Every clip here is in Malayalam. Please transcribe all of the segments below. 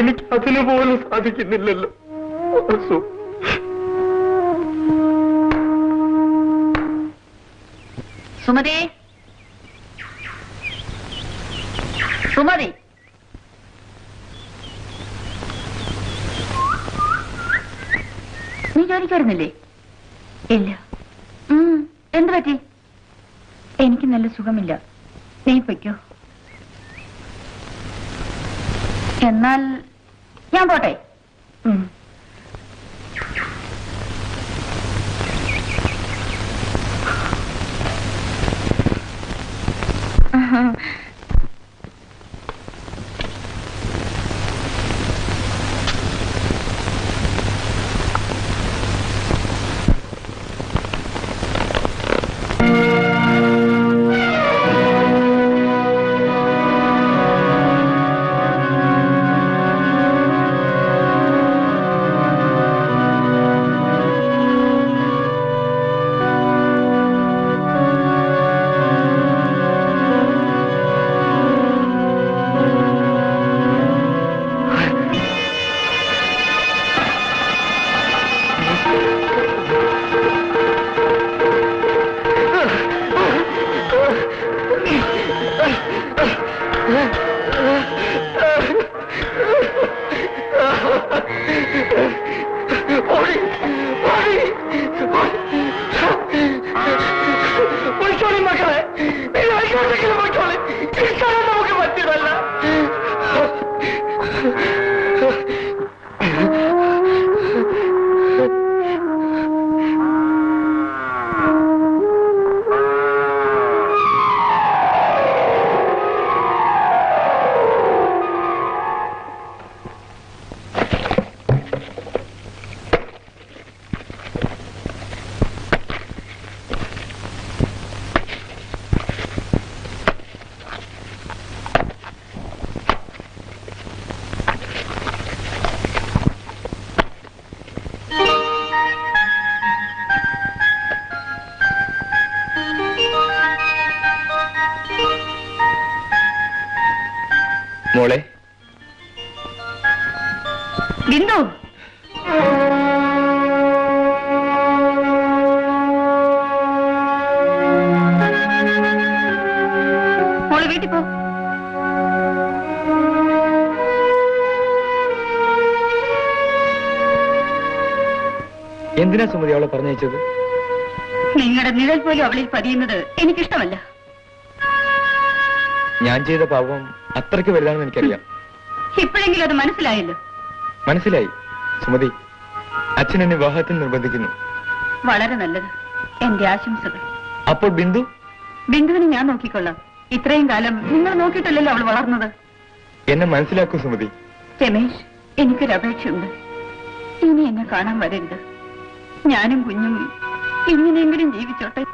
എനിക്ക് അതിനു പോലും സാധിക്കുന്നില്ലല്ലോ. സുമതി. സുമതി. നീ ജോലിക്ക് വരുന്നില്ലേ? ഇല്ല. ഉം, എന്ത് പറ്റി? എനിക്ക് നല്ല സുഖമില്ല. നീ പൊയ്ക്കോ. എന്നാൽ ഞാൻ പോട്ടെ What? What? What? മോളെ. ബിന്ദു മോൾ വീട്ടിൽ പോ. എന്തിനാ സുമതി അവളെ പറഞ്ഞയച്ചത്? നിങ്ങളുടെ നിഴൽ പോലും അവളിൽ പതിയുന്നത് എനിക്കിഷ്ടമല്ല. ഞാൻ ചെയ്ത പാപം അത്രയ്ക്ക് വലുതാണെന്ന് എനിക്കറിയാം. ഇപ്പോഴെങ്കിലും അത് മനസ്സിലായല്ലോ. മനസ്സിലായി. സുമതി അച്ഛൻ എന്നെ വിവാഹത്തിൽ നിർബന്ധിക്കുന്നു. വളരെ നല്ലത്. എന്റെ ആശംസകൾ. അപ്പോൾ ബിന്ദു? ബിന്ദുവിനെ ഞാൻ നോക്കിക്കൊള്ളാം. ഇത്രയും കാലം നിങ്ങൾ നോക്കിയിട്ടല്ലല്ലോ അവൾ വളർന്നത്. എന്നെ മനസ്സിലാക്കൂ സുമതി. രമേശ് എനിക്കൊരു അപേക്ഷയുണ്ട്. ഇനി എന്നെ കാണാൻ വരരുത്. ഞാനും കുഞ്ഞും ഇങ്ങനെയെങ്കിലും ജീവിച്ചോട്ടെ.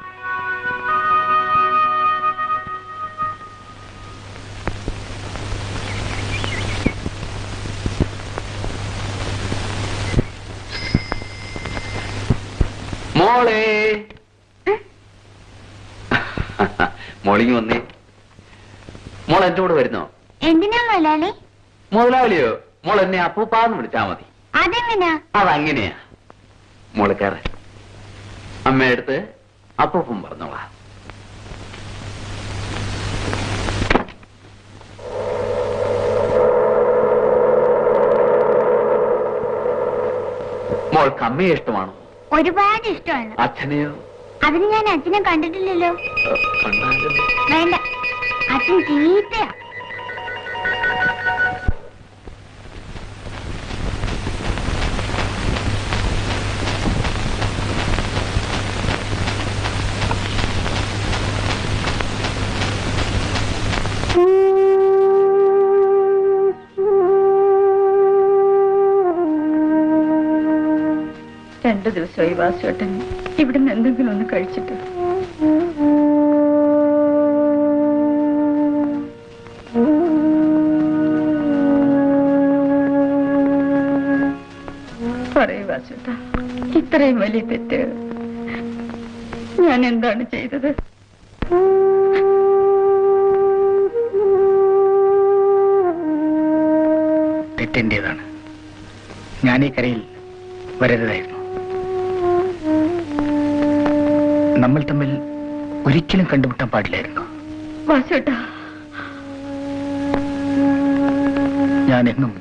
മോളെ. മോളിങ് വന്നേ. മോൾ എന്റെ കൂടെ വരുന്നോ? എന്തിനാ മുതലാളി മുതലാളിയോ? മോൾ എന്നെ അപ്പൂപ്പാന്ന് വിളിച്ചാ മതി. അതെങ്ങനാ? അതങ്ങനെയാ. മോൾ കയറ അമ്മയടുത്ത് അപ്പൂപ്പും പറഞ്ഞോളാം. മോൾക്ക് അമ്മയെ ഇഷ്ടമാണോ? ഒരുപാട് ഇഷ്ടമാണ്. അച്ഛനെയോ? അതിന് ഞാൻ അച്ഛനെ കണ്ടിട്ടില്ലല്ലോ. വേണ്ട. അച്ഛൻ ചീത്തയാ. രണ്ടു ദിവസമായി വാസുവേട്ടൻ ഇവിടുന്ന് എന്തെങ്കിലും ഒന്ന് കഴിച്ചിട്ട്. പറയൂ വാസുവേട്ട ഇത്രയും വലിയ തെറ്റ് ഞാൻ എന്താണ് ചെയ്തത്? തെറ്റിന്റെതാണ് ഞാൻ ഈ കരയിൽ വരരുതായിരുന്നു. നമ്മൾ തമ്മിൽ ഒരിക്കലും കണ്ടുമുട്ടാൻ പാടില്ലായിരുന്നു. വാസുവേട്ടാ ഞാൻ എന്നും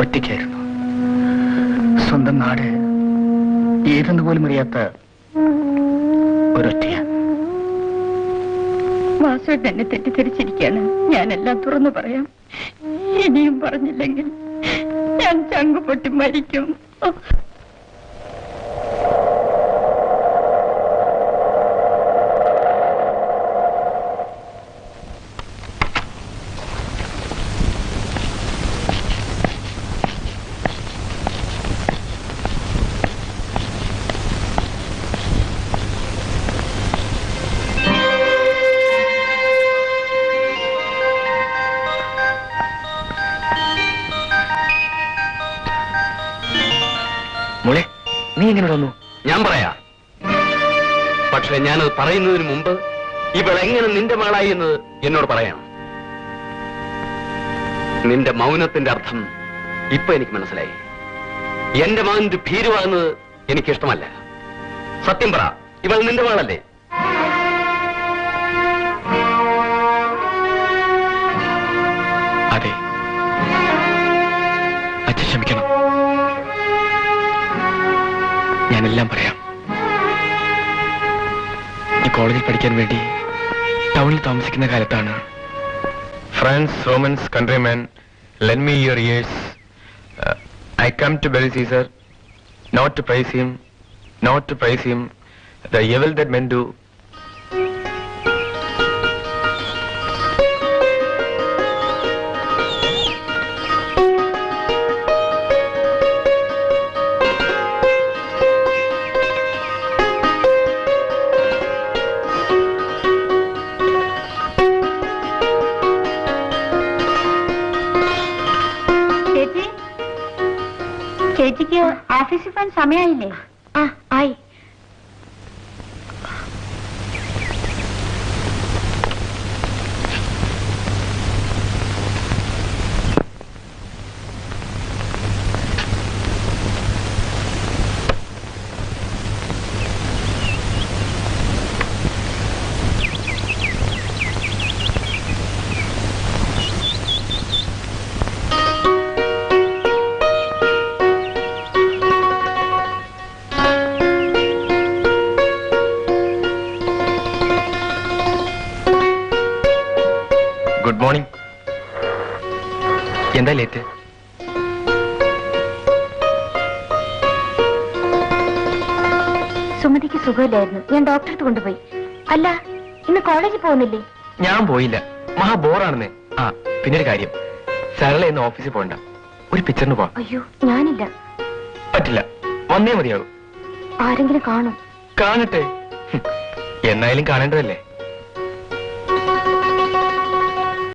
ഒറ്റയ്ക്കായിരുന്നു. സ്വന്തം നാട് ഏതെന്ന് പോലും അറിയാത്ത ഒരൊറ്റയാ. വാസുവേട്ടൻ എന്നെ തെറ്റിദ്ധരിച്ചിരിക്കുകയാണ്. ഞാനെല്ലാം തുറന്നു പറയാം. ഇനിയും പറഞ്ഞില്ലെങ്കിൽ ഞാൻ ചങ്കുപൊട്ടി മരിക്കും. എങ്ങനെ വന്നു. ഞാൻ പറയാ. പക്ഷെ ഞാനത് പറയുന്നതിന് മുമ്പ് ഇവൾ എങ്ങനെ നിന്റെ മകളായി എന്ന് എന്നോട് പറയണം നിന്റെ മൗനത്തിന്റെ അർത്ഥം ഇപ്പൊ എനിക്ക് മനസ്സിലായി. എന്റെ മകൻ ഭീരുവാകുന്നത് എനിക്കിഷ്ടമല്ല. സത്യം പറ ഇവൾ നിന്റെ മകളല്ലേ? ഞാനെല്ലാം പറയാം. ഈ കോളേജിൽ പഠിക്കാൻ വേണ്ടി ടൗണിൽ താമസിക്കുന്ന കാലത്താണ് friends Romans countrymen lend me your ears I come to bury Caesar not to praise him not to praise him the evil that men do ചേച്ചിക്ക് ഓഫീസിൽ പോകാൻ സമയമായില്ലേ മോർണിംഗ്. എന്താ ലേറ്റ്? സുമതിക്ക് സുഖമില്ലായിരുന്നു. ഞാൻ ഡോക്ടർക്ക് കൊണ്ടുപോയി. അല്ല ഇന്ന് കോളേജിൽ പോകുന്നില്ലേ? ഞാൻ പോയില്ല. മഹാ ബോറാണെന്ന്. ആ പിന്നെ ഒരു കാര്യം. സരള ഇന്ന് ഓഫീസിൽ പോകണ്ട. ഒരു പിക്ചറിന് പോവാം. അയ്യോ ഞാനില്ല. പറ്റില്ല. വന്നേ മതിയാവും. ആരെങ്കിലും കാണും. കാണട്ടെ. എന്നായാലും കാണേണ്ടതല്ലേ?